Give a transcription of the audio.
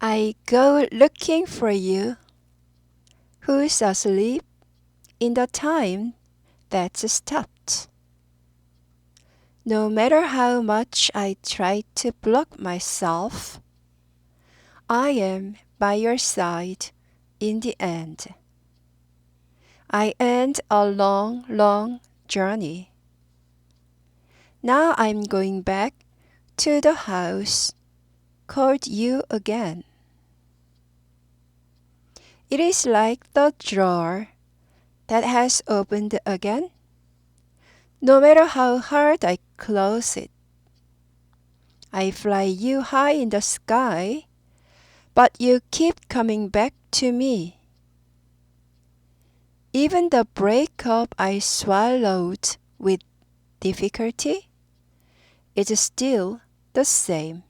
I go looking for you. Who's asleep in the time that's stopped? No matter how much I try to block myself, I am by your side in the end. I end a long, long journey. Now I'm going back to the house called you again. It is like the drawer that has opened again, no matter how hard I close it. I fly you high in the sky, but you keep coming back to me. Even the breakup I swallowed with difficulty is still the same.